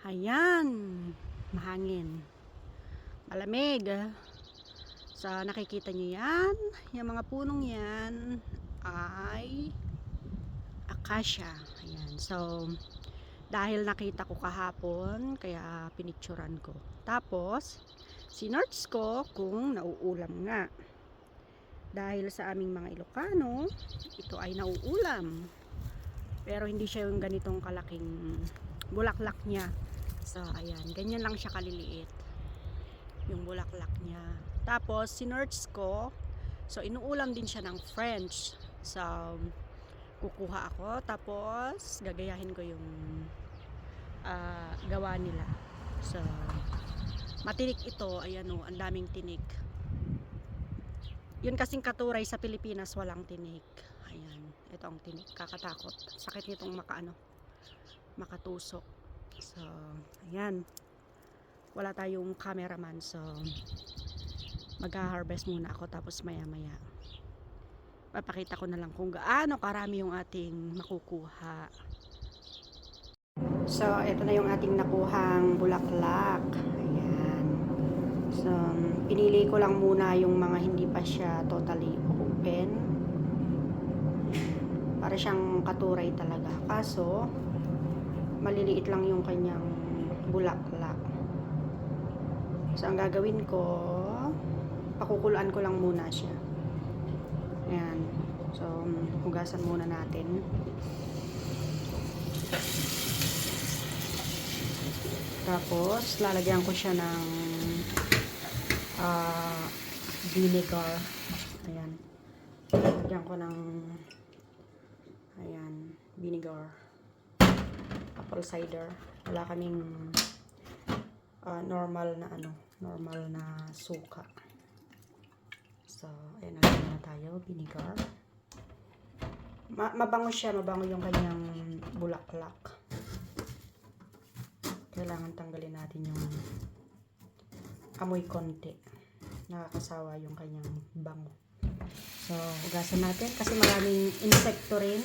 Ayan, mahangin. Malamig. So, nakikita nyo yan. Yung mga punong yan ay acacia. Ayan. So, dahil nakita ko kahapon, kaya pinicturan ko. Tapos, sinerch ko kung nauulam nga. Dahil sa aming mga Ilocano, ito ay nauulam. Pero hindi siya yung ganitong kalaking bulaklak niya. So, ayan. Ganyan lang siya kaliliit. Yung bulaklak niya. Tapos, sinerch ko. So, inuulam din siya ng French. So, kukuha ako. Tapos, gagayahin ko yung ah, gawa nila. So, matinik ito. Ayan o, ang daming tinik. Yun kasing katuray sa Pilipinas, walang tinik. Ayan, ito ang tinik. Kakatakot. Sakit nitong makaano, makatusok. So, ayan. Wala tayong cameraman. So, mag-harvest muna ako. Tapos maya-maya. Papakita ko na lang kung gaano karami yung ating makukuha. So, ito na yung ating nakuhang bulaklak. Ayan. So, pinili ko lang muna yung mga hindi pa siya totally open. Para siyang katuray talaga. Kaso, maliliit lang yung kanyang bulaklak. So, ang gagawin ko, pakukuluan ko lang muna siya. Ayan. So, hugasan muna natin. Tapos, lalagyan ko siya ng ah, vinegar. Ayan. Lalagyan ko ng ayan, vinegar. Apple cider. Wala kaming ah, normal na ano, normal na suka. So, ayan, nalagyan na tayo, vinegar. Ma mabango siya, mabango yung kanyang bulaklak kailangan tanggalin natin yung amoy konti. Nakakasawa yung kanyang bango. So, hugasan natin kasi maraming insekto rin.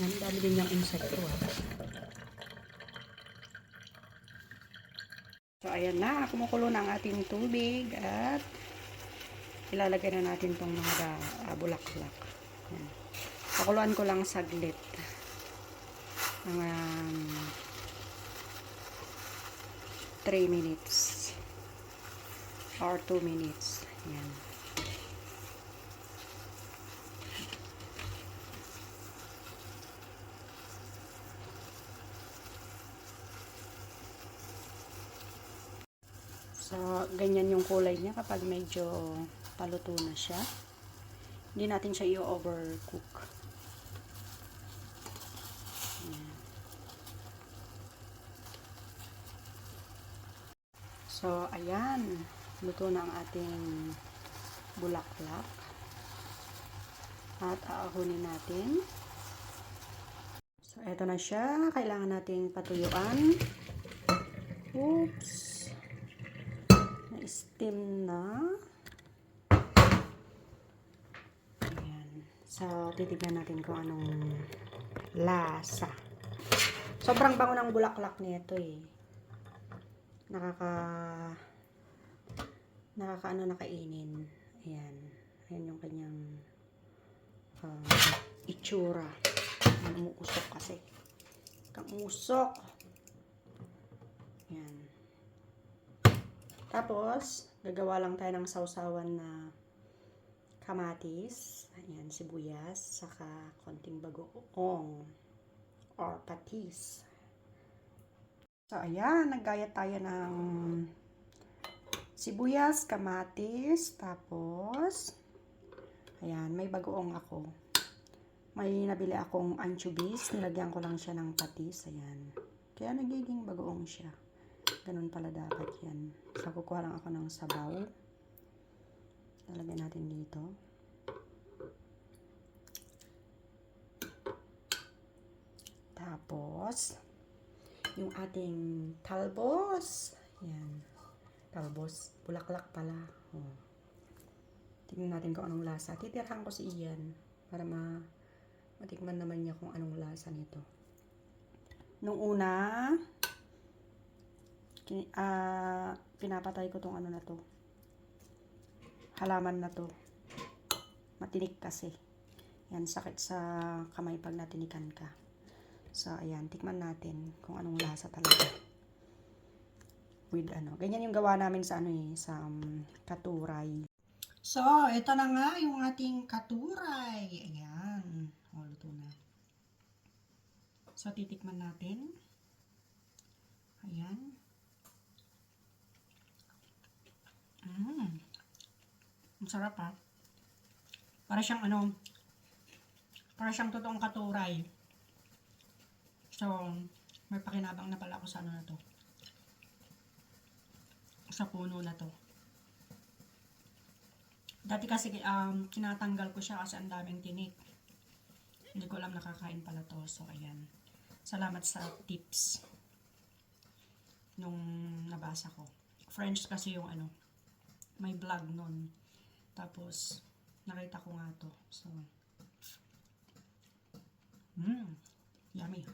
Yan, dami din yung insekto. Ah. So, ayan na. Kumukulo na ang ating tubig at ilalagay na natin tong mga uh, bulaklak. Yan. Pakuluan ko lang saglit. Mga um, 3 minutes or 2 minutes. Yan. So, ganyan yung kulay niya kapag medyo paluto na siya. Hindi natin siya i-overcook. So, ayan. Luto na ang ating bulaklak. At aahunin natin. So, eto na siya. Kailangan nating patuyuan. Oops. Na-steam na. Ayan. So, titignan natin kung anong lasa. Sobrang bango ng bulaklak nito eh. Nakaka nakakaano nakainin. Ayan. Ayan yung kanyang um, itsura. Umuusok kasi. Kamusok ayan tapos gagawa lang tayo ng sausawan na kamatis ayan sibuyas saka konting bagoong or patis So, ayan, naggaya tayo ng sibuyas, kamatis, tapos, ayan, may bagoong ako. May nabili akong anchovies, nilagyan ko lang siya ng patis, ayan. Kaya nagiging bagoong siya. Ganun pala dapat yan. So, kukuha lang ako ng sabaw. Lalagyan natin dito. Tapos, yung ating talbos. Yan. Talbos. Bulaklak pala. Oh. Tingnan natin kung anong lasa. Titirhan ko si Ian para ma matikman naman niya kung anong lasa nito. Nung una, Ah, pinapatay ko tong ano na to. Halaman na to. Matinik kasi. Yan, sakit sa kamay pag natinikan ka. So, ayan, tikman natin kung anong lasa talaga. With ano, ganyan yung gawa namin sa ano eh, sa um, katuray. So, ito na nga yung ating katuray. Ayan, o, luto na. So, titikman natin. Ayan. Mmm. Ang sarap ha. Para siyang ano, para siyang totoong katuray. So, may pakinabang na pala ako sa ano na to. Sa puno na to. Dati kasi um, kinatanggal ko siya kasi ang daming tinik. Hindi ko alam nakakain pala to. So, ayan. Salamat sa tips nung nabasa ko. French kasi yung ano, may vlog nun. Tapos, nakita ko nga to. So, mmm, yummy.